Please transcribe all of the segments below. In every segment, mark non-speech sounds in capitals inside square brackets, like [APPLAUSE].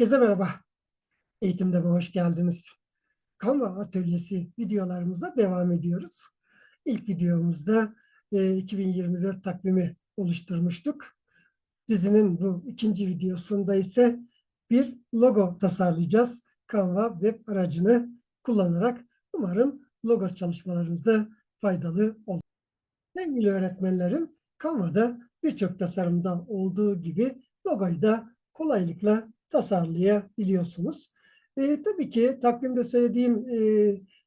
Herkese merhaba. Eğitimde hoş geldiniz. Canva atölyesi videolarımıza devam ediyoruz. İlk videomuzda e, 2024 takvimi oluşturmuştuk. Dizinin bu ikinci videosunda ise bir logo tasarlayacağız. Canva web aracını kullanarak umarım logo çalışmalarınızda faydalı olur. Sevgili öğretmenlerim, Canva'da birçok tasarımda olduğu gibi logoyu da kolaylıkla tasarlayabiliyorsunuz. E, tabii ki takvimde söylediğim e,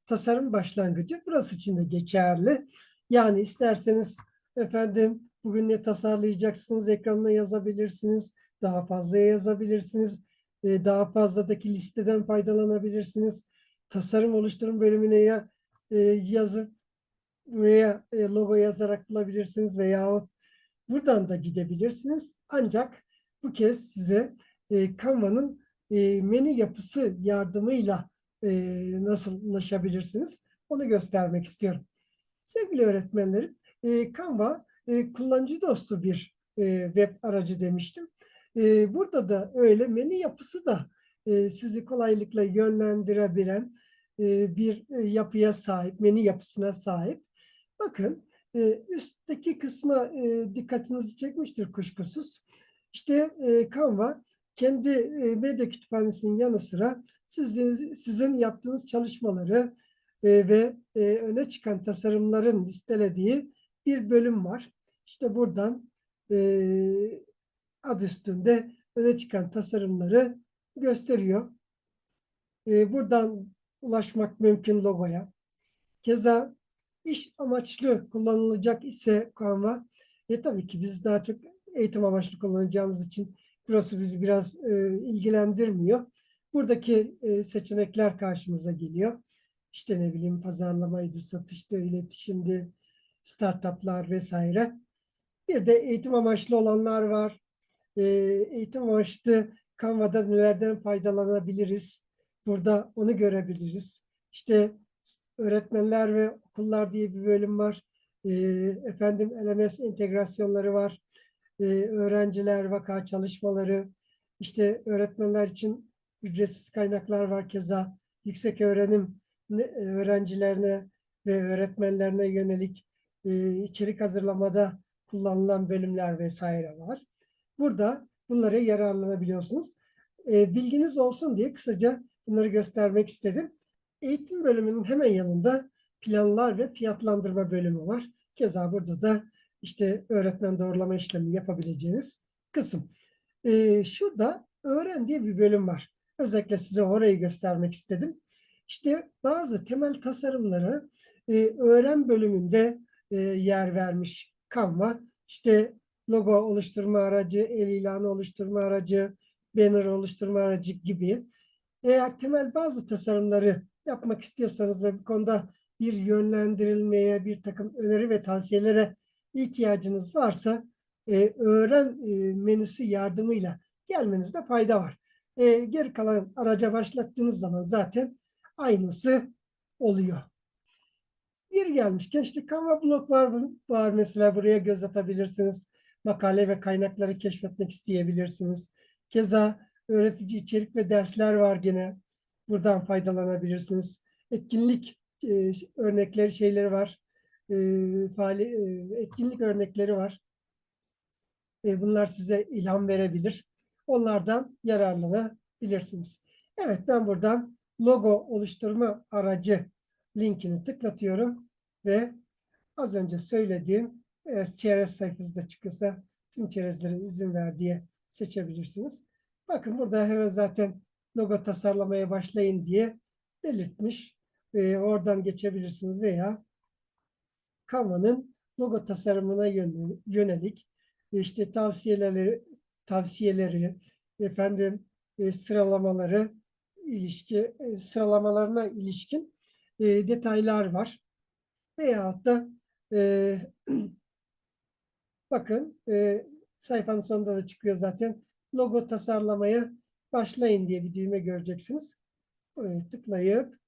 tasarım başlangıcı burası için de geçerli. Yani isterseniz efendim bugün ne tasarlayacaksınız ekranına yazabilirsiniz. Daha fazla yazabilirsiniz. E, daha fazladaki listeden faydalanabilirsiniz. Tasarım oluşturum bölümüne ya e, yazıp buraya e, logo yazarak bulabilirsiniz veya buradan da gidebilirsiniz. Ancak bu kez size e, Canva'nın e, menü yapısı yardımıyla e, nasıl ulaşabilirsiniz onu göstermek istiyorum. Sevgili öğretmenlerim, e, Canva e, kullanıcı dostu bir e, web aracı demiştim. E, burada da öyle menü yapısı da e, sizi kolaylıkla yönlendirebilen e, bir e, yapıya sahip, menü yapısına sahip. Bakın e, üstteki kısma e, dikkatinizi çekmiştir kuşkusuz. İşte e, Canva kendi e, medya kütüphanesinin yanı sıra sizin, sizin yaptığınız çalışmaları e, ve e, öne çıkan tasarımların listelediği bir bölüm var. İşte buradan e, adı üstünde öne çıkan tasarımları gösteriyor. Buradan ulaşmak mümkün logoya. Keza iş amaçlı kullanılacak ise Canva, e tabii ki biz daha çok eğitim amaçlı kullanacağımız için burası bizi biraz e, ilgilendirmiyor. Buradaki e, seçenekler karşımıza geliyor. İşte ne bileyim pazarlamaydı, satıştı, iletişimdi, startuplar vesaire. Bir de eğitim amaçlı olanlar var. E, eğitim amaçlı Canva'da nelerden faydalanabiliriz? Burada onu görebiliriz. İşte öğretmenler ve okullar diye bir bölüm var. E, efendim LMS entegrasyonları var e, öğrenciler vaka çalışmaları, işte öğretmenler için ücretsiz kaynaklar var keza yüksek öğrenim öğrencilerine ve öğretmenlerine yönelik e, içerik hazırlamada kullanılan bölümler vesaire var. Burada bunlara yararlanabiliyorsunuz. E, bilginiz olsun diye kısaca bunları göstermek istedim. Eğitim bölümünün hemen yanında planlar ve fiyatlandırma bölümü var. Keza burada da işte öğretmen doğrulama işlemi yapabileceğiniz kısım. Ee, şurada öğren diye bir bölüm var. Özellikle size orayı göstermek istedim. İşte bazı temel tasarımları e, öğren bölümünde e, yer vermiş Canva. İşte logo oluşturma aracı, el ilanı oluşturma aracı, banner oluşturma aracı gibi. Eğer temel bazı tasarımları yapmak istiyorsanız ve bu konuda bir yönlendirilmeye, bir takım öneri ve tavsiyelere ihtiyacınız varsa e, öğren e, menüsü yardımıyla gelmenizde fayda var. E, geri kalan araca başlattığınız zaman zaten aynısı oluyor. Bir gelmişken işte Canva blog var, var mesela buraya göz atabilirsiniz. Makale ve kaynakları keşfetmek isteyebilirsiniz. Keza öğretici içerik ve dersler var gene. Buradan faydalanabilirsiniz. Etkinlik e, örnekleri şeyleri var etkinlik örnekleri var. E, bunlar size ilham verebilir. Onlardan yararlanabilirsiniz. Evet ben buradan logo oluşturma aracı linkini tıklatıyorum ve az önce söylediğim eğer çerez sayfasında çıkıyorsa tüm çerezlere izin ver diye seçebilirsiniz. Bakın burada hemen zaten logo tasarlamaya başlayın diye belirtmiş. E, oradan geçebilirsiniz veya Canva'nın logo tasarımına yönelik işte tavsiyeleri tavsiyeleri efendim e, sıralamaları ilişki e, sıralamalarına ilişkin e, detaylar var. Veyahut da e, [CLEARS THROAT] bakın e, sayfanın sonunda da çıkıyor zaten logo tasarlamaya başlayın diye bir düğme göreceksiniz. Buraya tıklayıp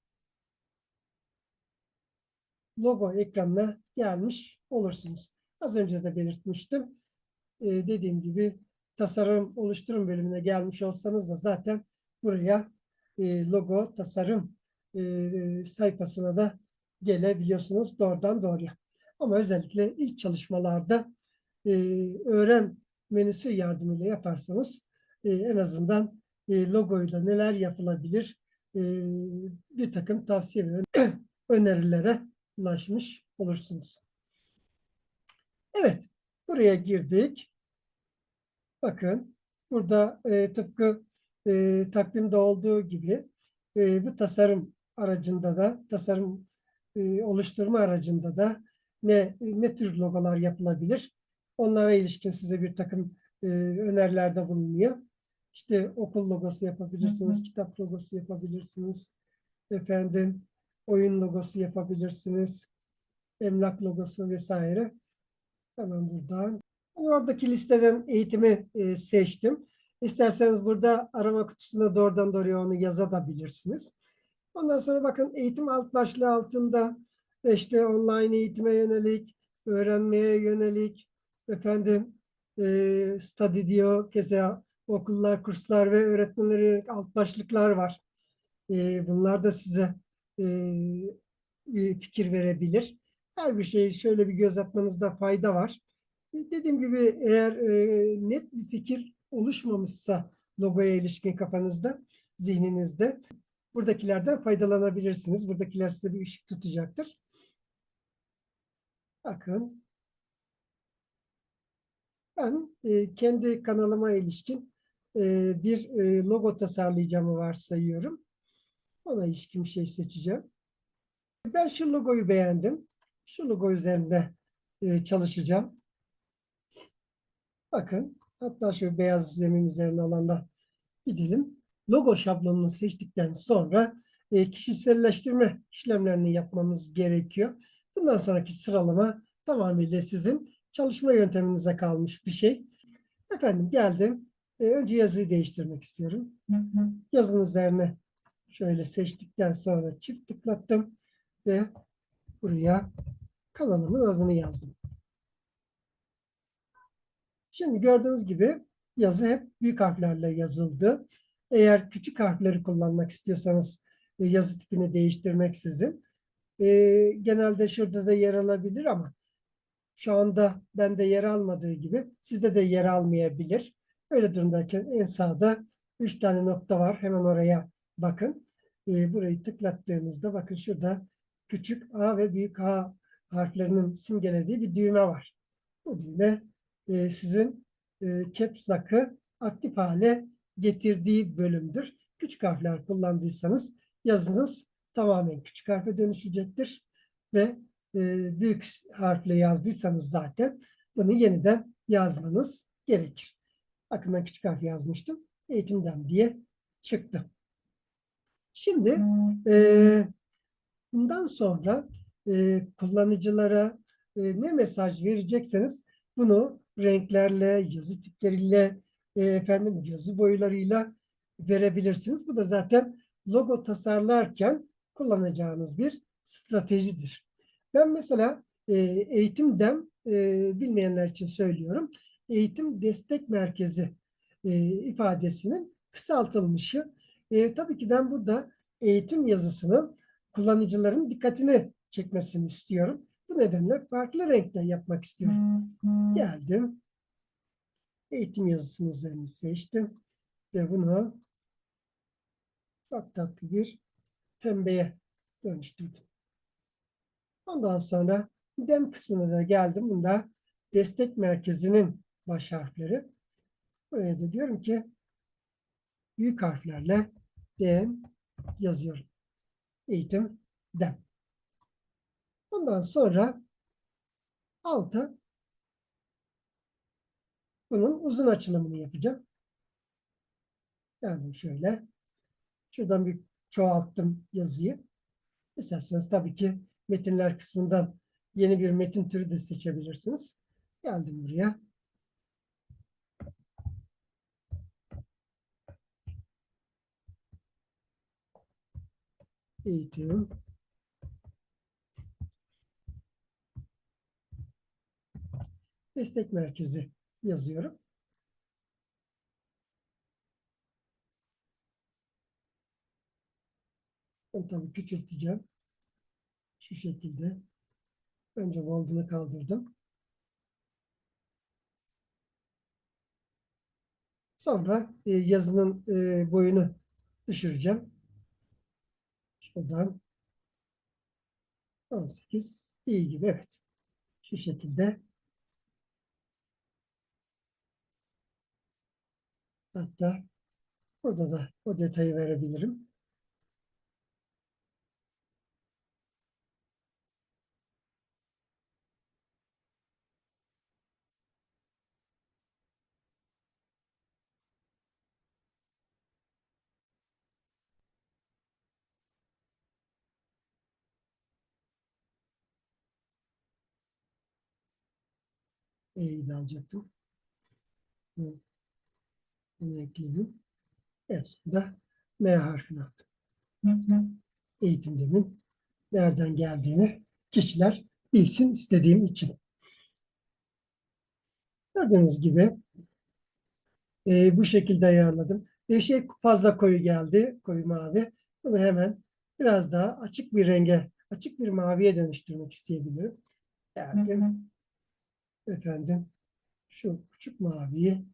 logo ekranına gelmiş olursunuz. Az önce de belirtmiştim. Ee, dediğim gibi tasarım oluşturum bölümüne gelmiş olsanız da zaten buraya e, logo tasarım e, sayfasına da gelebiliyorsunuz doğrudan doğruya. Ama özellikle ilk çalışmalarda e, öğren menüsü yardımıyla yaparsanız e, en azından e, logoyla neler yapılabilir e, bir takım tavsiye ve [CLEARS THROAT] önerilere ulaşmış olursunuz. Evet, buraya girdik. Bakın, burada e, tıpkı e, takvimde olduğu gibi e, bu tasarım aracında da, tasarım e, oluşturma aracında da ne ne tür logolar yapılabilir? Onlara ilişkin size bir takım e, önerilerde bulunuyor. İşte okul logosu yapabilirsiniz, Hı hı. kitap logosu yapabilirsiniz. Efendim, oyun logosu yapabilirsiniz. Emlak logosu vesaire. Hemen buradan. Oradaki listeden eğitimi e, seçtim. İsterseniz burada arama kutusuna doğrudan doğruya onu yazabilirsiniz. Ondan sonra bakın eğitim alt başlığı altında işte online eğitime yönelik, öğrenmeye yönelik, efendim e, study diyor, keza okullar, kurslar ve öğretmenlere yönelik alt başlıklar var. E, bunlar da size bir fikir verebilir. Her bir şeyi şöyle bir göz atmanızda fayda var. E, Dediğim gibi eğer net bir fikir oluşmamışsa logoya ilişkin kafanızda, zihninizde buradakilerden faydalanabilirsiniz. Buradakiler size bir ışık tutacaktır. Bakın. Ben kendi kanalıma ilişkin bir logo tasarlayacağımı varsayıyorum. Ona ilişkin bir şey seçeceğim. Ben şu logoyu beğendim. Şu logo üzerinde e, çalışacağım. Bakın. Hatta şu beyaz zemin üzerine alanda gidelim. Logo şablonunu seçtikten sonra e, kişiselleştirme işlemlerini yapmamız gerekiyor. Bundan sonraki sıralama tamamıyla sizin çalışma yönteminize kalmış bir şey. Efendim geldim. E, önce yazıyı değiştirmek istiyorum. Hı hı. Yazın üzerine şöyle seçtikten sonra çift tıklattım ve buraya kanalımın adını yazdım. Şimdi gördüğünüz gibi yazı hep büyük harflerle yazıldı. Eğer küçük harfleri kullanmak istiyorsanız e, yazı tipini değiştirmeksizin e, genelde şurada da yer alabilir ama şu anda bende yer almadığı gibi sizde de yer almayabilir. Öyle durumdayken en sağda üç tane nokta var. Hemen oraya bakın. E, burayı tıklattığınızda bakın şurada küçük A ve büyük A harflerinin simgelediği bir düğme var. Bu düğme e, sizin e, caps lock'ı aktif hale getirdiği bölümdür. Küçük harfler kullandıysanız yazınız tamamen küçük harfe dönüşecektir. Ve e, büyük harfle yazdıysanız zaten bunu yeniden yazmanız gerekir. Ben küçük harf yazmıştım. Eğitimden diye çıktı. Şimdi e, bundan sonra e, kullanıcılara e, ne mesaj verecekseniz bunu renklerle, yazı tipleriyle, e, efendim yazı boylarıyla verebilirsiniz. Bu da zaten logo tasarlarken kullanacağınız bir stratejidir. Ben mesela e, eğitimden e, bilmeyenler için söylüyorum. Eğitim Destek Merkezi e, ifadesinin kısaltılmışı. E, tabii ki ben burada eğitim yazısının kullanıcıların dikkatini çekmesini istiyorum. Bu nedenle farklı renkte yapmak istiyorum. Geldim. Eğitim yazısının üzerine seçtim. Ve bunu çok tatlı bir pembeye dönüştürdüm. Ondan sonra dem kısmına da geldim. Bunda destek merkezinin baş harfleri. Buraya da diyorum ki büyük harflerle dem yazıyorum. Eğitim dem. Ondan sonra alta bunun uzun açılımını yapacağım. Geldim şöyle. Şuradan bir çoğalttım yazıyı. İsterseniz tabii ki metinler kısmından yeni bir metin türü de seçebilirsiniz. Geldim buraya. Eğitim. Destek merkezi yazıyorum. Ben tabii küçülteceğim. Şu şekilde. Önce bold'unu kaldırdım. Sonra e, yazının e, boyunu düşüreceğim. Şuradan 18 iyi gibi evet. Şu şekilde. Hatta burada da o detayı verebilirim. E'yi de alacaktım. Bunu, ekledim. En sonunda M harfini attım. Eğitimdemin nereden geldiğini kişiler bilsin istediğim için. Gördüğünüz gibi e, bu şekilde ayarladım. Bir şey fazla koyu geldi, koyu mavi. Bunu hemen biraz daha açık bir renge, açık bir maviye dönüştürmek isteyebilirim. Geldim. Efendim, şu küçük maviyi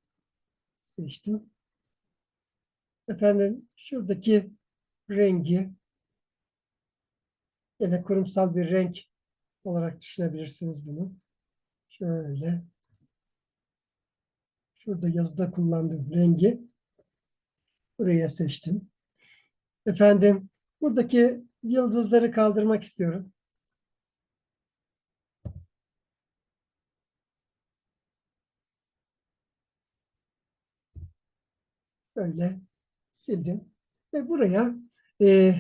seçtim. Efendim, şuradaki rengi ya da kurumsal bir renk olarak düşünebilirsiniz bunu. Şöyle. Şurada yazıda kullandığım rengi buraya seçtim. Efendim, buradaki yıldızları kaldırmak istiyorum. Böyle sildim. Ve buraya e,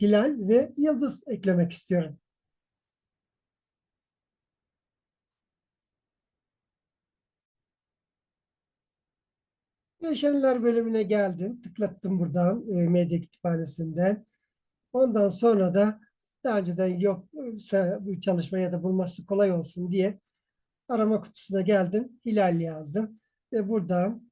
hilal ve yıldız eklemek istiyorum. Bileşenler bölümüne geldim. Tıklattım buradan e, medya kütüphanesinden. Ondan sonra da daha önceden yoksa bu çalışmaya da bulması kolay olsun diye arama kutusuna geldim. Hilal yazdım. Ve buradan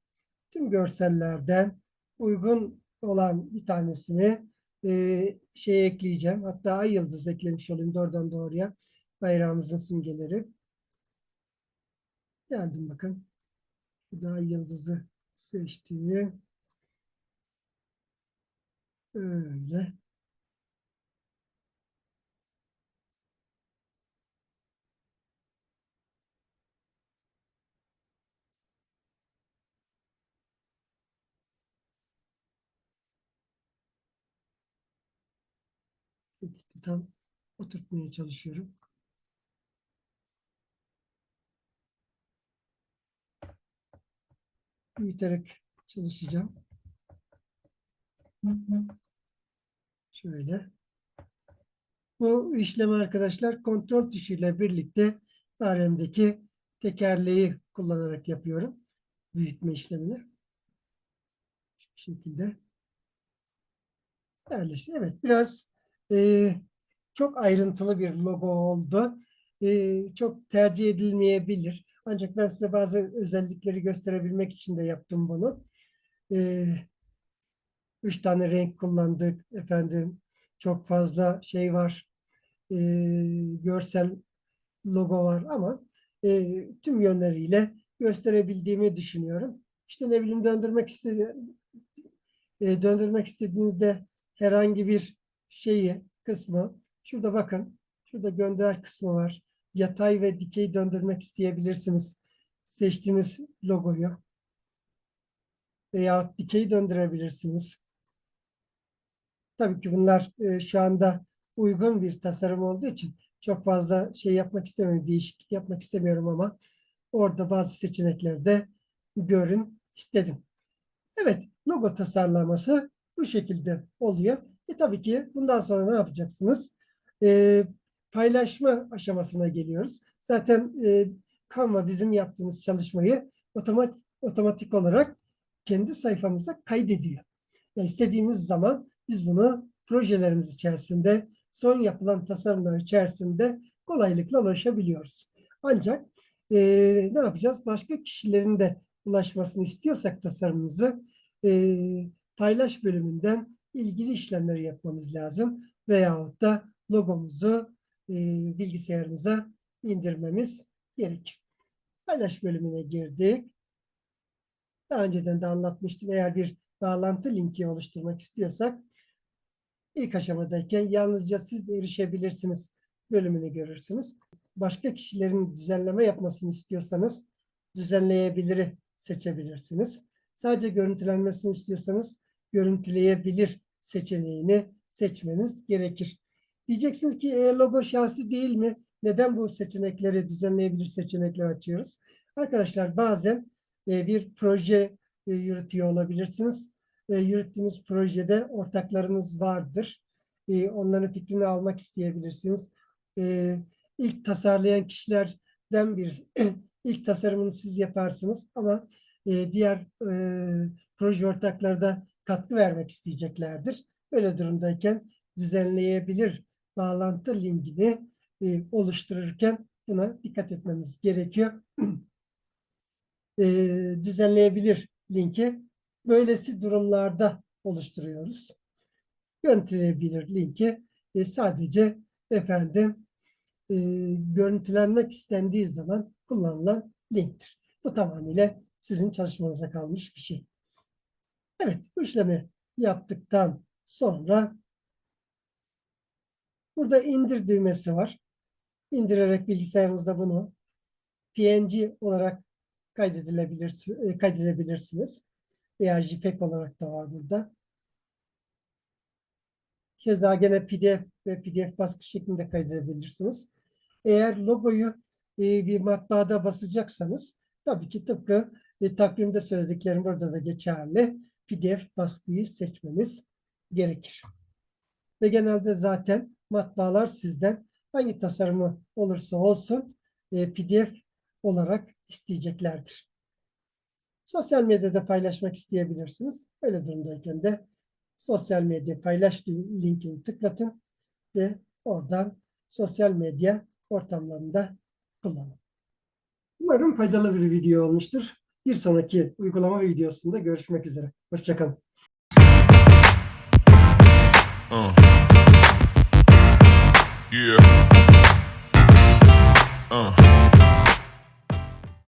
tüm görsellerden uygun olan bir tanesini e, şey ekleyeceğim. Hatta ay yıldız eklemiş olayım doğrudan doğruya. Bayrağımızın simgeleri. Geldim bakın. Bir daha yıldızı seçtim. Öyle. Şekilde tam oturtmaya çalışıyorum. Büyüterek çalışacağım. Şöyle. Bu işlemi arkadaşlar kontrol tuşuyla birlikte faremdeki tekerleği kullanarak yapıyorum. Büyütme işlemini. Şu şekilde. Yerleşti. Evet biraz e, çok ayrıntılı bir logo oldu. E, çok tercih edilmeyebilir. Ancak ben size bazı özellikleri gösterebilmek için de yaptım bunu. E, üç tane renk kullandık efendim. Çok fazla şey var. E, görsel logo var ama e, tüm yönleriyle gösterebildiğimi düşünüyorum. İşte ne bileyim döndürmek istediğim e, döndürmek istediğinizde herhangi bir şeyi kısmı şurada bakın şurada gönder kısmı var. Yatay ve dikey döndürmek isteyebilirsiniz. Seçtiğiniz logoyu veya dikey döndürebilirsiniz. Tabii ki bunlar e, şu anda uygun bir tasarım olduğu için çok fazla şey yapmak istemiyorum, değişiklik yapmak istemiyorum ama orada bazı seçenekleri de görün istedim. Evet, logo tasarlaması bu şekilde oluyor. E tabii ki bundan sonra ne yapacaksınız? E, paylaşma aşamasına geliyoruz. Zaten e, Canva bizim yaptığımız çalışmayı otomatik, otomatik olarak kendi sayfamıza kaydediyor. Yani istediğimiz zaman biz bunu projelerimiz içerisinde, son yapılan tasarımlar içerisinde kolaylıkla ulaşabiliyoruz. Ancak e, ne yapacağız? Başka kişilerin de ulaşmasını istiyorsak tasarımımızı e, paylaş bölümünden ilgili işlemleri yapmamız lazım. Veyahut da logomuzu e, bilgisayarımıza indirmemiz gerekir. Paylaş bölümüne girdik. Daha önceden de anlatmıştım. Eğer bir bağlantı linki oluşturmak istiyorsak ilk aşamadayken yalnızca siz erişebilirsiniz bölümünü görürsünüz. Başka kişilerin düzenleme yapmasını istiyorsanız düzenleyebiliri seçebilirsiniz. Sadece görüntülenmesini istiyorsanız görüntüleyebilir seçeneğini seçmeniz gerekir. Diyeceksiniz ki e, logo şahsi değil mi? Neden bu seçenekleri düzenleyebilir seçenekler açıyoruz? Arkadaşlar bazen e, bir proje e, yürütüyor olabilirsiniz. E, yürüttüğünüz projede ortaklarınız vardır. E, onların fikrini almak isteyebilirsiniz. E, ilk tasarlayan kişilerden bir [CLEARS THROAT] ilk tasarımını siz yaparsınız ama e, diğer e, proje ortakları da katkı vermek isteyeceklerdir. Böyle durumdayken düzenleyebilir bağlantı linkini e, oluştururken buna dikkat etmemiz gerekiyor. [CLEARS THROAT] E, düzenleyebilir linki böylesi durumlarda oluşturuyoruz. Görüntüleyebilir linki e, sadece efendim e, görüntülenmek istendiği zaman kullanılan linktir. Bu tamamıyla sizin çalışmanıza kalmış bir şey. Evet, bu işlemi yaptıktan sonra burada indir düğmesi var. İndirerek bilgisayarınızda bunu PNG olarak kaydedilebilir, e, kaydedebilirsiniz. Veya JPEG olarak da var burada. Keza gene PDF ve PDF baskı şeklinde kaydedebilirsiniz. Eğer logoyu e, bir matbaada basacaksanız tabii ki tıpkı e, takvimde söylediklerim burada da geçerli. PDF baskıyı seçmeniz gerekir. Ve genelde zaten matbaalar sizden hangi tasarımı olursa olsun e, PDF olarak isteyeceklerdir. Sosyal medyada paylaşmak isteyebilirsiniz. Öyle durumdayken de sosyal medya paylaş linkini tıklatın ve oradan sosyal medya ortamlarında kullanın. Umarım faydalı bir video olmuştur. Bir sonraki uygulama videosunda görüşmek üzere. Hoşçakalın. Uh. Yeah. Uh.